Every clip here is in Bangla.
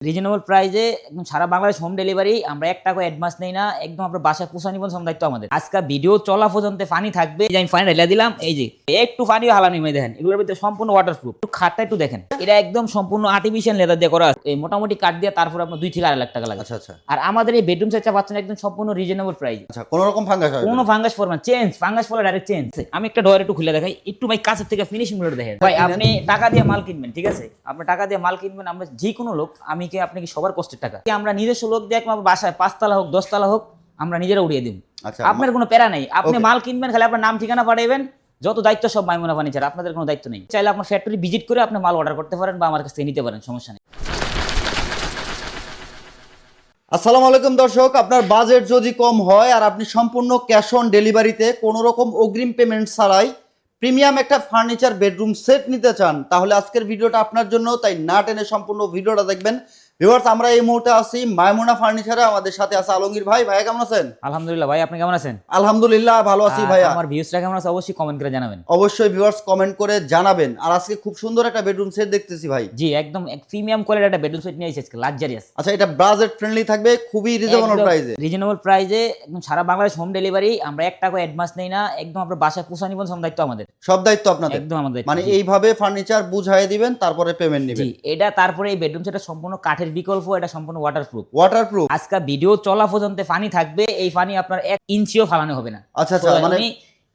রিজনেবল প্রাইসে একদম সারা বাংলাদেশ হোম ডেলিভারি আমরা এক টাকা অ্যাডভান্স নেই না একদম আপনার বাসায় পোষা নিবন সব দায়িত্ব আমাদের। আজকে ভিডিও চলা পর্যন্ত পানি থাকবে যে আমি ফানি ঢেলে দিলাম এই যে একটু পানিও হালানি মেয়ে দেখেন এগুলোর ভিতরে সম্পূর্ণ ওয়াটার প্রুফ একটু খাটটা একটু দেখেন এটা একদম সম্পূর্ণ আর্টিফিশিয়াল লেদার দিয়ে করা আছে। এই মোটামুটি কাঠ দিয়ে তারপর আপনার দুই থেকে আড়াই লাখ টাকা লাগে। আচ্ছা আচ্ছা। আর আমাদের এই বেডরুম সেটটা পাচ্ছেন একদম সম্পূর্ণ রিজনেবল প্রাইস আচ্ছা কোন রকম ফাঙ্গাস কোনো ফাঙ্গাস না চেঞ্জ ফাঙ্গাস পড়লে ডাইরেক্ট চেঞ্জ আমি একটা ডোর একটু খুলে দেখাই একটু ভাই কাছের থেকে ফিনিশিংগুলো দেখেন। ভাই আপনি টাকা দিয়ে মাল কিনবেন ঠিক আছে? আপনি টাকা দিয়ে মাল কিনবেন আমরা যে কোনো লোক আমি কি আপনি কি সবার কষ্টের টাকা। কি আমরা নিজস্ব লোক দিয়ে একমাত্র বাসায় পাঁচতলা হোক দশতলা হোক আমরা নিজেরা উড়িয়ে দিব। আচ্ছা আপনার কোনো প্যারা নেই। আপনি মাল কিনবেন খালি আপনার নাম ঠিকানা পাঠাইবেন। যত দায়িত্ব সব মাইমুনা ফার্নিচার আপনাদের কোনো দায়িত্ব নেই। চাইলে আপনার ফ্যাক্টরি ভিজিট করে আপনি মাল অর্ডার করতে পারেন বা আমার কাছ থেকে নিতে পারেন সমস্যা নেই। আসসালামু আলাইকুম দর্শক আপনার বাজেট যদি কম হয় আর আপনি সম্পূর্ণ ক্যাশ অন ডেলিভারিতে কোনো রকম অগ্রিম পেমেন্ট ছাড়াই প্রিমিয়াম একটা ফার্নিচার বেডরুম সেট নিতে চান তাহলে আজকের ভিডিওটা আপনার জন্য তাই না টেনে সম্পূর্ণ ভিডিওটা দেখবেন। ভিউয়ার্স আমরা এই মুহূর্তে আছি মায়মুনা ফার্নিচারে আমাদের সাথে আছে আলমগীর ভাই। ভাইয়া কেমন আছেন? আলহামদুলিল্লাহ ভাই আপনি কেমন আছেন? আলহামদুলিল্লাহ ভালো আছি ভাইয়া। আমার ভিউজটা কেমন আছে অবশ্যই কমেন্ট করে জানাবেন। অবশ্যই ভিউয়ার্স কমেন্ট করে জানাবেন। আর আজকে খুব সুন্দর একটা বেডরুম সেট দেখতেছি ভাই। জি একদম প্রিমিয়াম কোয়ালিটির একটা বেডরুম সেট নিয়ে এসেছে লাক্সারিয়াস আচ্ছা এটা বাজেট ফ্রেন্ডলি থাকবে খুবই রিজনেবল প্রাইসে রিজনেবল প্রাইসে একদম সারা বাংলাদেশ হোম ডেলিভারি আমরা এক টাকা অ্যাডভান্স নেই না একদম আপনার বাসায় পোষা নিবন সব দায়িত্ব আমাদের। সব দায়িত্ব আপনাদের। একদম আমাদের মানে এইভাবে ফার্নিচার বুঝাই দিবেন তারপরে পেমেন্ট নেবেন। জি এটা তারপরে এই বেডরুম সেটটা সম্পূর্ণ কাঠের বিকল্প এটা সম্পূর্ণ ওয়াটারপ্রুফ ওয়াটারপ্রুফ আজকে ভিডিও চলা পর্যন্ত পানি থাকবে এই পানি আপনার এক ইঞ্চিও ফালানো হবে না। আচ্ছা আচ্ছা মানে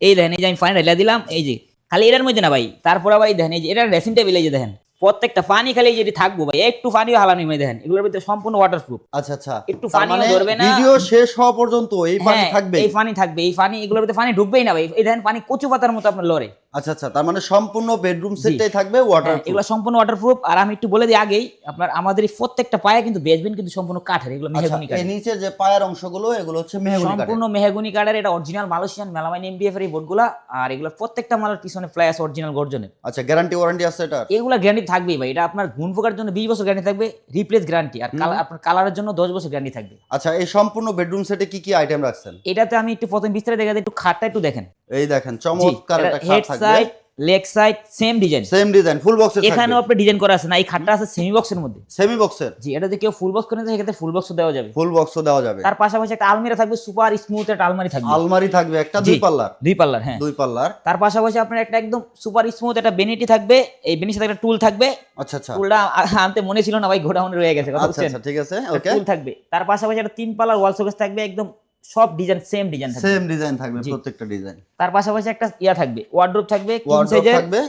এই দেখেন এই যে আমি পানি ঢেলে দিলাম এই যে খালি এটার মধ্যে না ভাই তারপর আবার এই দেখেন এই যে এটা ড্রেসিং টেবিল যে দেখেন প্রত্যেকটা পানি খালি যেটি থাকব ভাই একটু পানিও হালানি মেয়ে দেখেন এগুলোর ভিতরে সম্পূর্ণ ওয়াটারপ্রুফ আচ্ছা আচ্ছা। একটু পানিও মানে ধরবে না। ভিডিও শেষ হওয়া পর্যন্ত এই পানি হ্যাঁ থাকবে এই পানি থাকবে এই পানি এগুলোর ভিতরে পানি ঢুকবেই না ভাই এই দেখেন পানি কচু পাতার মতো আপনার লড়ে। আচ্ছা আচ্ছা তার মানে সম্পূর্ণ বেডরুম সেটটাই থাকবে ওয়াটার হ্যাঁ, এগুলো সম্পূর্ণ ওয়াটারপ্রুফ আর আমি একটু বলে দিই আগেই আপনার আমাদের প্রত্যেকটা পায়ে কিন্তু বেসবেন কিন্তু সম্পূর্ণ কাঠের এগুলো আচ্ছা মেহগুনি কাঠের। নিচে যে পায়ের অংশগুলো এগুলো হচ্ছে মেহগনি কাঠের। সম্পূর্ণ মেহগুনি কাঠের এটা অরিজিনাল মালয়েশিয়ান মেলামাইন এমডিএফ এর এই বোর্ডগুলো আর এগুলো প্রত্যেকটা মালের পিছনে ফ্ল্যাশ অরিজিনাল গর্জনের আচ্ছা গ্যারান্টি ওয়ারেন্টি আছে এটা এগুলো গ্যারান্টি থাকবেই ভাই এটা আপনার গুণ পোকার জন্য বিশ বছর গ্যারান্টি থাকবে রিপ্লেস গ্যারান্টি আর আপনার কালারের জন্য দশ বছর গ্যারান্টি থাকবে। আচ্ছা এই সম্পূর্ণ বেডরুম সেটে কি কি আইটেম রাখছেন? এটাতে আমি একটু প্রথম বিস্তারিত দেখা একটু খাটটা একটু দেখেন। এই দেখেন চমৎকার একটা খাট side leg side same design same design full বক্সের এখানেও আপনি ডিজাইন করা আছে না এই খাটটা আছে সেমি বক্সের মধ্যে। সেমি বক্সের জি এটা যদি কেউ ফুল বক্স করে সেক্ষেত্রে ফুল বক্স দেওয়া যাবে। ফুল বক্সও দেওয়া যাবে। তার পাশাপাশি একটা আলমিরা থাকবে সুপার স্মুথ একটা আলমারি থাকবে। আলমারি থাকবে একটা দুই পাল্লার। দুই পাল্লার হ্যাঁ। দুই পাল্লার। তার পাশাপাশি আপনার একটা একদম সুপার স্মুথ একটা বেনিটি থাকবে এই বেনির সাথে একটা টুল থাকবে। আচ্ছা আচ্ছা। টুলটা আনতে মনে ছিল না ভাই গোডাউনে রয়ে গেছে কথা আচ্ছা আচ্ছা ঠিক আছে ওকে টুল থাকবে। তার পাশাপাশি একটা তিন পাল্লার ওয়াল শোকেস থাকবে একদম সব ডিজাইন সেম ডিজাইন থাকবে। সেম ডিজাইন থাকবে প্রত্যেকটা ডিজাইন তার পাশাপাশি একটা ইয়া থাকবে ওয়ার্ড্রোপ থাকবে কিং ওয়ার্ডরোব সাইজের থাকবে।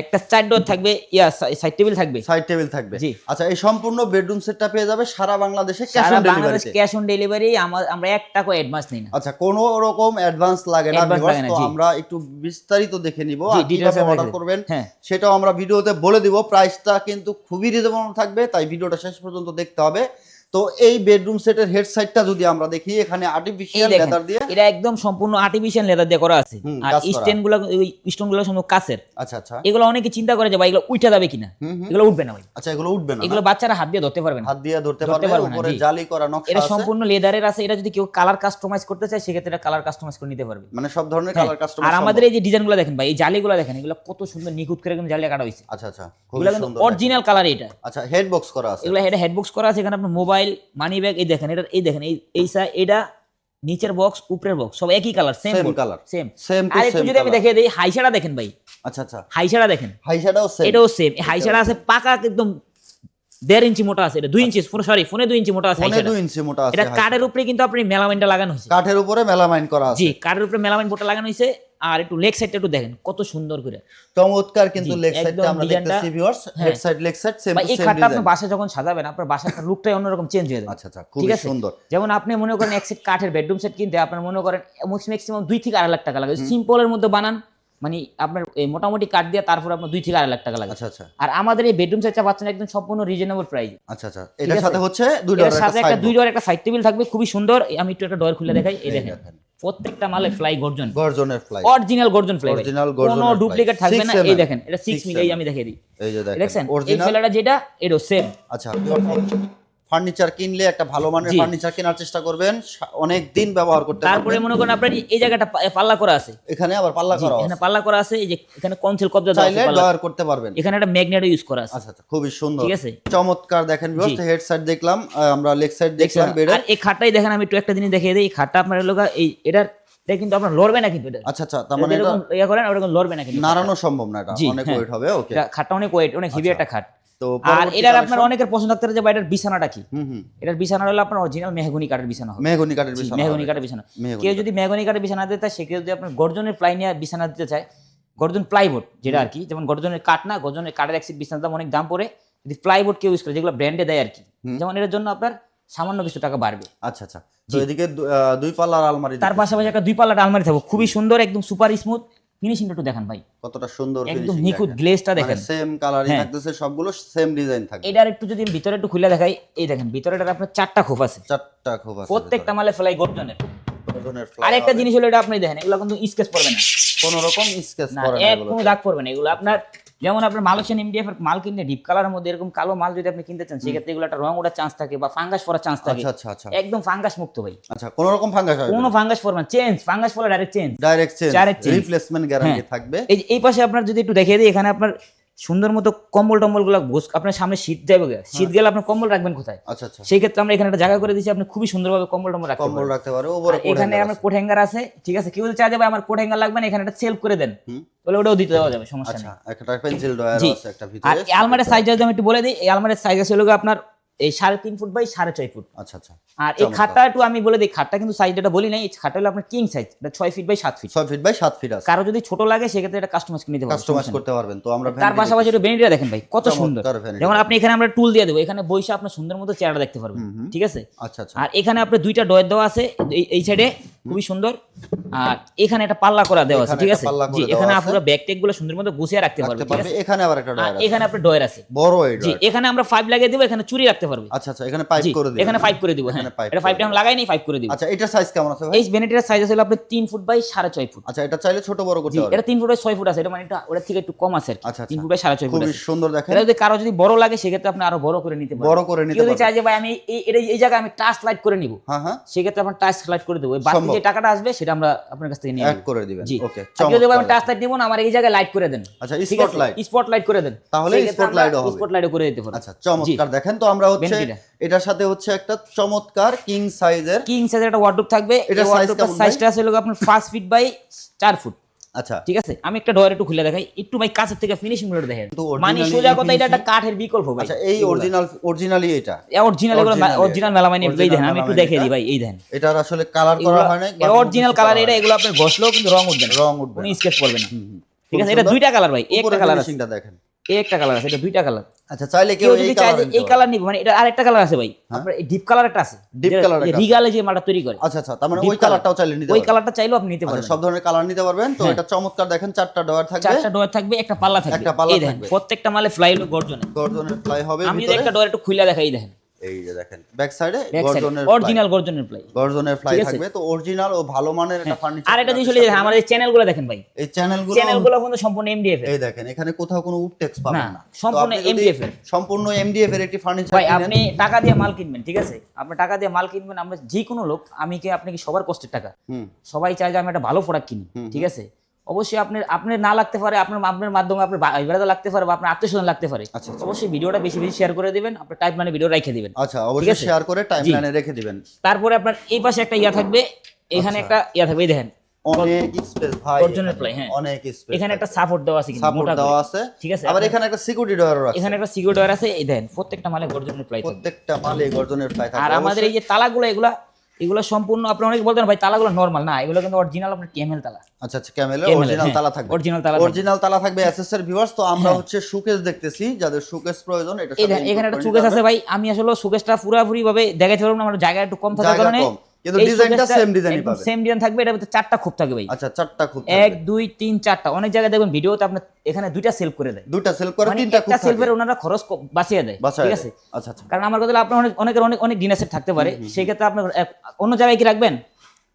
একটা চার ডোর থাকবে ইয়া সাইড টেবিল থাকবে। সাইড টেবিল থাকবে। জি। আচ্ছা এই সম্পূর্ণ বেডরুম সেটটা পেয়ে যাবে সারা বাংলাদেশে ক্যাশ অন ডেলিভারিতে ক্যাশ অন ডেলিভারি আমরা এক টাকা অ্যাডভান্স নিই না। আচ্ছা কোনো রকম অ্যাডভান্স লাগে না তো আমরা একটু বিস্তারিত দেখে নিব কীভাবে অর্ডার করবেন হ্যাঁ। সেটাও আমরা ভিডিওতে বলে দিব। প্রাইসটা কিন্তু খুবই রিজনেবল থাকবে তাই ভিডিওটা শেষ পর্যন্ত দেখতে হবে। তো এই বেডরুম সেটের হেড সাইডটা যদি আমরা দেখি এখানে আর্টিফিশিয়াল লেদার দিয়ে এটা একদম সম্পূর্ণ আর্টিফিশিয়াল লেদার দিয়ে করা আছে। আর কাজ করা। স্টেনগুলো স্টোনগুলো সম্পূর্ণ কাছের আচ্ছা আচ্ছা। এগুলো অনেকে চিন্তা করে যে ভাই এগুলো উঠে যাবে কিনা। এগুলো উঠবে না ভাই। আচ্ছা এগুলো উঠবে না এগুলো বাচ্চারা হাত দিয়ে ধরতে পারবে না। হাত দিয়ে ধরতে পারবে উপরে জালি করা নকশা এটা আছে। সম্পূর্ণ লেদারের আছে এটা যদি কেউ কালার কাস্টমাইজ করতে চায় সেক্ষেত্রে কালার কাস্টমাইজ করে নিতে পারবে। মানে সব ধরনের হ্যাঁ, কালার কাস্টমার আর আমাদের এই যে ডিজাইনগুলো দেখেন ভাই এই জালিগুলো দেখেন এগুলো কত সুন্দর নিখুঁত করে কিন্তু জালি কাটা হয়েছে। আচ্ছা আচ্ছা খুব এগুলো কিন্তু সুন্দর অরিজিনাল কালার এটা। আচ্ছা হেড বক্স করা আছে। এগুলো এটা হেডবক্স করা আছে এখানে আপনার মোবাইল মানি ব্যাগ এই দেখেন এটা এই দেখেন এই এই এটা নিচের বক্স উপরের বক্স সব একই colour same colour same same আর একটু যদি আমি দেখে দিই হাইসাটা দেখেন ভাই। আচ্ছা আচ্ছা। হাইসাটা দেখেন। হাইশাটাও সেম এটাও সেম হাইসাটা আছে পাকা একদম দেড় ইঞ্চি মোটা আছে এটা দুই ইঞ্চি সরি ফোনে দুই ইঞ্চি মোটা আছে ফোনে দুই ইঞ্চি মোটা আছে এটা কাঠের উপরে কিন্তু আপনি মেলামাইনটা লাগানো হয়েছে। কাঠের উপরে মেলামাইন করা আছে। জি কাঠের উপরে মেলামাইন বোর্ডটা লাগানো হয়েছে। আর একটু লেগ সাইডটা একটু দেখেন কত সুন্দর করে। চমৎকার কিন্তু লেগ সাইডটা আমরা দেখতেছি viewers. Head side leg side same এই খাটটা আপনি বাসায় যখন সাজাবেন আপনার বাসার লুকটাই অন্যরকম চেঞ্জ হয়ে যাবে। আচ্ছা আচ্ছা আছে? সুন্দর। যেমন আপনি মনে করেন এক সেট কাঠের বেডরুম সেট কিনতে আপনার মনে করেন ম্যাক্সিমাম দুই থেকে আড়াই লাখ টাকা লাগে। সিম্পলের মধ্যে বানান মানে আপনার এই মোটামুটি কাঠ দিয়ে তারপর আপনার দুই থেকে আড়াই লাখ টাকা লাগে। আচ্ছা আচ্ছা। আর আমাদের এই বেডরুম সেটটা পাচ্ছেন একদম সম্পূর্ণ রিজনেবল প্রাইস আচ্ছা আচ্ছা। এটার সাথে হচ্ছে দুই ডলার সাথে একটা দুই ডোর একটা সাইড টেবিল থাকবে খুবই সুন্দর। আমি একটু একটা ডোর খুলে দেখাই এই দেখেন। প্রত্যেকটা মালে ফ্লাই গর্জন। গর্জনের ফ্লাই অরিজিনাল গর্জন ফ্লাই অরিজিনাল গর্জন কোনো ডুপ্লিকেট থাকবে না। এই দেখেন এটা 6 6 মিলি আমি দেখিয়ে দিই। এই যে দেখেন দেখছেন? এই অরিজিনাল ফ্লাইটা যেটা এরো সেম আচ্ছা ফার্নিচার কিনলে একটা ভালো মানের ফার্নিচার কেনার চেষ্টা করবেন। অনেক দিন ব্যবহার করতে তারপরে মনে করেন আপনার এই জায়গাটা পাল্লা করা আছে। এখানে আবার পাল্লা করা এখানে। পাল্লা করা আছে এই যে এখানে কনসেল কবজা চাইলে পাল্লা। ডয়ার করতে পারবেন। এখানে একটা ম্যাগনেটও ইউজ করা আছে। আচ্ছা আচ্ছা খুবই সুন্দর। ঠিক আছে? চমৎকার দেখেন ভিউয়ার্স হেড সাইড দেখলাম আমরা লেগ সাইড দেখলাম বেডে। আর এই খাটটাই দেখেন আমি একটু একটা জিনিস দেখিয়ে দিই। এই খাটটা আপনার লোক এই এটার এটা কিন্তু আপনার লড়বে না কিন্তু এটা। আচ্ছা আচ্ছা তার মানে এটা ইয়া করেন ওরকম লড়বে না কিন্তু নাড়ানো সম্ভব না এটা অনেক হ্যাঁ। ওয়েট হবে ওকে এটা খাটটা অনেক ওয়েট অনেক হেভি একটা খাট। তো আর এটার আপনার অনেকের পছন্দ থাকতে যে এটার বিছানাটা কি? এটার বিছানা হলো আপনার অরিজিনাল মেহগুনি কাঠের বিছানা হবে। মেহগনি কাঠের বিছানা মেহগুনি কাঠের বিছানা। কেউ যদি মেহগুনি কাঠের বিছানা দিতে চায় যদি আপনার গর্জনের প্লাই নিয়ে বিছানা দিতে চায় গর্জন প্লাইবোর্ড যেটা আর কি যেমন গর্জনের কাঠ না গর্জনের কাঠের একসিট বিছানার দাম অনেক দাম পড়ে যদি প্লাইবোর্ড কেউ ইউজ করে যেগুলো ব্র্যান্ডে দেয় আর কি যেমন এটার জন্য আপনার সামান্য কিছু টাকা বাড়বে। আচ্ছা আচ্ছা। তো এদিকে দুই পাল্লার আলমারি তার পাশাপাশি একটা দুই পাল্লার আলমারি থাকবে। খুবই সুন্দর একদম সুপার স্মুথ ফিনিশিংটা একটু দেখান ভাই। কতটা সুন্দর একদম নিখুঁত। গ্লেজটা মানে দেখেন। সেম কালারই হ্যাঁ। থাকতেছে সবগুলো সেম ডিজাইন থাকবে। এটার একটু যদি ভিতরে একটু খুলে দেখাই এই দেখেন ভিতরেটার আপনার চারটা খোপ আছে। চারটা খোপ আছে প্রত্যেকটা মালে ফ্লাই গর্জনের আরেকটা জিনিস হলো এটা আপনি দেখেন এগুলো কিন্তু স্কেচ পড়বে না। কোন রকম স্কেচ পড়বে না এগুলো। কোনো দাগ পড়বে না এগুলো আপনার যেমন আপনার মালয়েশিয়ান এমডিএফ এর মাল কিনলে ডিপ কালারের মধ্যে এরকম কালো মাল যদি আপনি কিনতে চান সেক্ষেত্রে এগুলো একটা রং ওঠার চান্স থাকে বা ফাঙ্গাস পড়ার চান্স থাকে। আচ্ছা আচ্ছা আচ্ছা। একদম ফাঙ্গাস মুক্ত ভাই। আচ্ছা কোন রকম ফাঙ্গাস হবে কোনো ফাঙ্গাস পড়বে না। চেঞ্জ ফাঙ্গাস পড়লে direct change direct change replacement guarantee. থাকবে। এই এই পাশে আপনার যদি একটু দেখিয়ে দিই এখানে আপনার সুন্দর মতো কম্বল টম্বলগুলো আপনার সামনে শীত যাবে শীত গেলে আপনার কম্বল রাখবেন কোথায়? আচ্ছা আচ্ছা। সেই ক্ষেত্রে আমরা এখানে একটা জায়গা করে দিচ্ছি আপনি খুবই সুন্দরভাবে কম্বল টম্বল রাখতে কম্বল রাখতে পারো এখানে আমার কোট হ্যাঙ্গার আছে ঠিক আছে? কেউ চাই যাবে আমার কোট হ্যাঙ্গার লাগবে না এখানে একটা সেলফ করে দেন। তাহলে ওটাও দিতে দেওয়া যাবে সমস্যা আচ্ছা নেই। একটা পেন্সিল ড্রয়ার আছে একটা ভিতরে। আর আলমারির সাইজ যদি আমি একটু বলে দিই এই আলমারির সাইজ আছে হলো আপনার এই সাড়ে তিন ফুট বাই সাড়ে ছয় ফুট। আচ্ছা আচ্ছা। আর এই খাটটা একটু আমি বলে দিই খাটটা কিন্তু সাইজ এটা বলি নাই এই খাটটা হলো আপনার কিং সাইজ এটা ছয় ফিট বাই সাত ফিট ছয় ফিট বাই সাত ফিট আছে। কারও যদি ছোট লাগে সেক্ষেত্রে এটা কাস্টমাইজ নিতে পারবেন কাস্টমাইজ করতে পারবেন তো আমরা তার পাশাপাশি একটু বেনিটা দেখেন ভাই কত সুন্দর। যেমন আপনি এখানে আমরা টুল দিয়ে দেবো এখানে বইসা আপনার সুন্দর মতো চেহারা দেখতে পারবেন ঠিক আছে? আচ্ছা আচ্ছা। আর এখানে আপনার দুইটা ডয়ের দেওয়া আছে এই- এই সাইডে খুবই সুন্দর। আর এখানে একটা পাল্লা করা দেওয়া আছে ঠিক আছে? জি এখানে আপনারা ব্যাগ টেকগুলো সুন্দর মতো গুছিয়ে রাখতে পারবেন ঠিক আছে? এখানে আবার একটা ডয়ার আছে। এখানে আপনার ডয়ের আছে। বড় এই জি এখানে আমরা ফাইভ লাগিয়ে দিব এখানে চুরি রাখতে পারবে। আচ্ছা আচ্ছা এখানে পাইপ করে দিবেন এখানে ফাইভ করে দিব হ্যাঁ। এটা ফাইভটা আমরা লাগাই নি ফাইভ করে দিব। আচ্ছা এটার সাইজ কেমন আছে ভাই? এই বেনেটের সাইজ আছে আপনার তিন ফুট বাই সাড়ে ছয় ফুট আচ্ছা এটা চাইলে ছোট বড় করতে জি পারবে এটা তিন ফুট বাই ছয় ফুট আছে এটা মানে এটা ওটা থেকে একটু কম আছে আর কি। আচ্ছা, তিন আচ্ছা। ফুট বাই সাড়ে ছয় ফুট খুবই আছে। সুন্দর দেখেন। এটা যদি কারও যদি বড় লাগে সেক্ষেত্রে আপনি আরও বড় করে নিতে পারবেন বড় করে নিতে কেউ যদি চাই যে ভাই আমি এই এটা এই জায়গায় আমি টাচ লাইট করে নিব হ্যাঁ হ্যাঁ। সেক্ষেত্রে আপনার টাচ লাইট করে দেবো। ওই বাকি সম্ভব। যে টাকাটা আসবে সেটা আমরা আপনার কাছ থেকে নিয়ে অ্যাড করে দিবেন। ওকে যদি আমি টাচ লাইট নিব না আমার এই জায়গায় লাইট করে দেন। আচ্ছা স্পট লাইট স্পট লাইট করে দেন। তাহলে স্পট লাইট হবে। স্পট লাইটও করে দিতে পারবেন আচ্ছা চমৎকার। দেখেন তো আমরা হচ্ছে এটার সাথে হচ্ছে একটা চমৎকার কিং সাইজের কিং সাইজের একটা ওয়ার্ডরোব থাকবে। এটা এই ওয়ার্ডরোবটার সাইজটা আছে হলো আপনার 5 ফিট বাই 4 ফুট আচ্ছা। ঠিক আছে? আমি একটা ডয়ার একটু খুলে দেখাই। একটু ভাই কাছের থেকে ফিনিশিংগুলো দেখেন। মানে সোজা কথা এটা একটা কাঠের বিকল্প ভাই। আচ্ছা এই অরিজিনাল অরিজিনালি এটা? অরিজিনাল এগুলো অরিজিনাল মেলামাইন এই দেখেন আমি একটু দেখিয়ে দেখে দিই ভাই এই দেখেন। এটার আসলে কালার করা হয় না অরিজিনাল কালার এটা এগুলো আপনি ঘষলেও কিন্তু রং উঠবে না। রং উঠবে না। স্কেচ করবে না। ঠিক আছে এটা দুইটা কালার ভাই একটা কালার আছে। দেখেন। একটা কালার আছে এটা দুইটা কালার আচ্ছা চাইলে কেউ যদি কালার এই কালার নিবে। মানে এটা আরেকটা কালার আছে ভাই। আপনার ডিপ কালার একটা আছে। ডিপ কালার রিগালে যে মালটা তৈরি করে। আচ্ছা আচ্ছা তার মানে ওই কালারটাও চাইলে নিতে ওই কালারটা চাইলেও আপনি নিতে আচ্ছা পারবেন। সব ধরনের কালার নিতে পারবেন? তো হ্যাঁ। এটা চমৎকার। দেখেন চারটা ডয়ার থাকবে। চারটা ডয়ার থাকবে একটা পাল্লা থাকবে। একটা পাল্লা দেখেন থাকবে। প্রত্যেকটা মালে ফ্লাই হলো গর্জনে। গর্জনে ফ্লাই হবে আমি একটা ডোয়ার একটু খুলে দেখাই দেখেন। এই যে দেখেন ব্যাক সাইডে গর্জনের অরিজিনাল গর্জনের ফ্লাই গর্জনের আছে? থাকবে তো অরিজিনাল ও ভালো মানের একটা ফার্নিচার আর একটা জিনিস হলে আমাদের চ্যানেলগুলো দেখেন ভাই। এই চ্যানেলগুলো চ্যানেলগুলো কিন্তু সম্পূর্ণ এমডিএফ এই দেখেন এখানে কোথাও কোনো উড টেক্স পাবেন না, সম্পূর্ণ MDF এর। সম্পূর্ণ এমডিএফ এর একটি ফার্নিচার ভাই আপনি টাকা দিয়ে মাল কিনবেন ঠিক আছে? আপনি টাকা দিয়ে মাল কিনবেন আমরা যে কোনো লোক আমি কি আপনি কি সবার কষ্টের টাকা? হুম। সবাই চায় যে আমি একটা ভালো প্রোডাক্ট কিনি ঠিক আছে? অবশ্যই আপনার আপনার না লাগতে পারে আপনার আপনার মাধ্যমে আপনার ভাই বেড়াতে লাগতে পারে বা আপনার আত্মীয়স্বজন লাগতে পারে। আচ্ছা, আচ্ছা। অবশ্যই ভিডিওটা বেশি বেশি শেয়ার করে দিবেন আপনার টাইপ মানে ভিডিও রেখে দিবেন। আচ্ছা অবশ্যই শেয়ার করে জি। টাইমলাইনে রেখে দিবেন। তারপরে আপনার এই পাশে একটা ইয়া থাকবে এখানে একটা ইয়া থাকবে এই দেখেন। অনেক স্পেস ভাই হ্যাঁ। অনেক স্পেস এখানে একটা সাপোর্ট দেওয়া আছে সাপোর্ট দেওয়া আছে। ঠিক আছে? আবার এখানে একটা সিকিউরিটি ডয়ারও আছে। এখানে একটা সিকিউরিটি ওয়্যার আছে এই দেখেন প্রত্যেকটা মালে গর্জনের প্লাই প্রত্যেকটা মালে গর্জনের আর আমাদের এই যে তালাগুলো এগুলা এগুলো সম্পূর্ণ আপনি অনেক বলতেন ভাই তালাগুলো নর্মাল না এগুলো কিন্তু অরিজিনাল আপনার ক্যামেল তালা। আচ্ছা আচ্ছা ক্যামেল অরিজিনাল হ্যাঁ, তালা থাকবে। অরিজিনাল তালা হ্যাঁ। অরিজিনাল তালা থাকবে এসএসআর ভিউয়ার্স তো আমরা হচ্ছে শোকেস দেখতেছি যাদের শোকেস প্রয়োজন এটা এখানে একটা শোকেস আছে ভাই আমি আসলে শোকেসটা পুরোপুরি ভাবে দেখাইতে পারব না আমার জায়গা একটু কম থাকার কারণে। কিন্তু ডিজাইনটা সেম ডিজাইনই পাবে। পাবেন। সেম ডিজাইন থাকবে এটার ভিতরে চারটা খুব থাকবে ভাই। আচ্ছা চারটা খুব এক দুই তিন চারটা। অনেক জায়গায় দেখবেন ভিডিওতে আপনি এখানে দুইটা সেল করে দেয়। দুইটা সেল করে মানে তিনটা খুব একটা সেলফের ওনারা খরচ বাঁচিয়ে দেয় ঠিক আছে? আচ্ছা আচ্ছা। কারণ আমার কথা হলো আপনার অনেক অনেকের অনেক অনেক ডিনার সেট থাকতে পারে। সেই ক্ষেত্রে আপনি অন্য জায়গায় কি রাখবেন?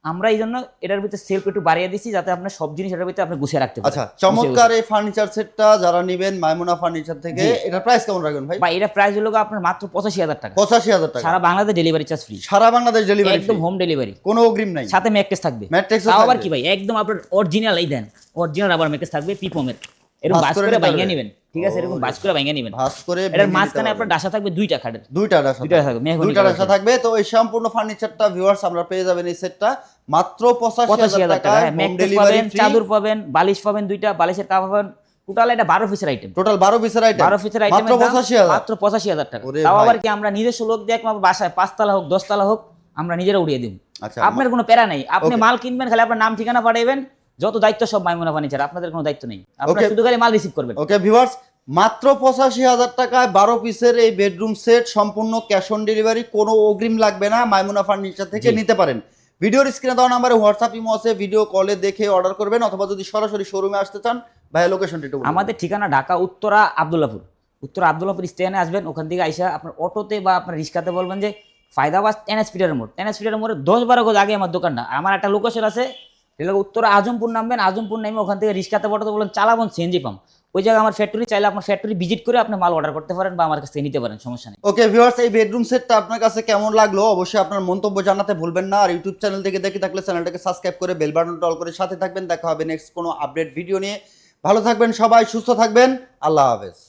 আমরা এই জন্য এটার ভিতরে সেলফ একটু বাড়িয়ে দিচ্ছি যাতে আপনার সব জিনিস এটার ভিতরে আপনি গুছিয়ে রাখতে পারেন। আচ্ছা চমৎকার এই ফার্নিচার সেটটা যারা নেবেন মাইমুনা ফার্নিচার থেকে জি। এটার প্রাইস কেমন রাখবেন ভাই? বা এটা প্রাইস হলো আপনার মাত্র পঁচাশি হাজার টাকা। পঁচাশি হাজার টাকা। সারা বাংলাদেশ ডেলিভারি চার্জ ফ্রি সারা বাংলাদেশ ডেলিভারি একদম হোম ডেলিভারি কোনো অগ্রিম নাই। সাথে ম্যাট্রেস থাকবে। ম্যাট্রিক্স তাও আবার কি ভাই একদম আপনার অরিজিনাল এই দেন অরিজিনাল আবার ম্যাট্রেস থাকবে পিপমের এরকম বাস করে ভাঙিয়ে নেবেন ঠিক আছে? এরকম বাস করে ভাঙিয়ে নেবেন। ভাঁজ করে এটার মাঝখানে আপনার ডাসা থাকবে দুইটা খাটের দুইটা ডাসা দুইটা থাকবে, দুইটা ডাসা থাকবে। তো এই সম্পূর্ণ ফার্নিচারটা ভিউয়ার্স আমরা পেয়ে যাবেন এই সেটটা মাত্র পঁচাশি পঁচাশি হাজার হাজার টাকা হ্যাঁ, হোম ডেলিভারি চাদর পাবেন বালিশ পাবেন দুইটা বালিশের কাপ পাবেন। টোটাল এটা বারো পিসের আইটেম টোটাল বারো পিসের আইটেম বারো পিসের আইটেম মাত্র পঁচাশি হাজার। মাত্র পঁচাশি হাজার টাকা। তাও আবার কি আমরা নিজস্ব লোক দিয়ে একদম বাসায় পাঁচতলা হোক দশতলা হোক আমরা নিজেরা উড়িয়ে দিব। আচ্ছা আপনার কোনো প্যারা নাই। আপনি মাল কিনবেন খালি আপনার নাম ঠিকানা পাঠাবেন যত দায়িত্ব সব মাইমুনা ফার্নিচার আপনাদের কোনো দায়িত্ব নেই। আপনারা শুধু খালি মাল রিসিভ করবেন। ওকে ভিউয়ার্স মাত্র পঁচাশি হাজার টাকায় বারো পিসের এই বেডরুম সেট সম্পূর্ণ ক্যাশ অন ডেলিভারি কোনো অগ্রিম লাগবে না মাইমুনা ফার্নিচার থেকে নিতে পারেন। ভিডিওর স্ক্রিনে দেওয়া নাম্বারে হোয়াটসঅ্যাপ ইমো আছে ভিডিও কলে দেখে অর্ডার করবেন অথবা যদি সরাসরি শোরুমে আসতে চান ভাইয়া লোকেশনটি একটু আমাদের ঠিকানা ঢাকা উত্তরা আবদুল্লাপুর। উত্তরা আবদুল্লাপুর স্টেশনে আসবেন ওখান থেকে আইসা আপনার অটোতে বা আপনার রিক্সাতে বলবেন যে ফায়দাবাদ এনএস পিটার মোড় এনএস পিটার মোড়ে দশ বারো গজ আগে আমার দোকানটা। আমার একটা লোকেশন আছে সেটা উত্তরা আজমপুর নামবেন, আজমপুর নামে ওখান থেকে রিক্সাতে বটাতে বলেন চালাবন সিএনজি পাম্প ওই জায়গায় আমার ফ্যাক্টরি চাইলে আপনার ফ্যাক্টরি ভিজিট করে আপনি মাল অর্ডার করতে পারেন বা আমার কাছ নিতে পারেন, সমস্যা নেই। ওকে ভিউয়ার্স এই বেডরুম সেটটা আপনার কাছে কেমন লাগল? অবশ্যই আপনার মন্তব্য জানাতে ভুলবেন না। আর ইউটিউব চ্যানেল থেকে দেখে থাকলে চ্যানেলটাকে সাবস্ক্রাইব করে বেল বাটনটা অল করে সাথে থাকবেন। দেখা হবে নেক্সট কোনো আপডেট ভিডিও নিয়ে। ভালো থাকবেন সবাই, সুস্থ থাকবেন। আল্লাহ হাফেজ।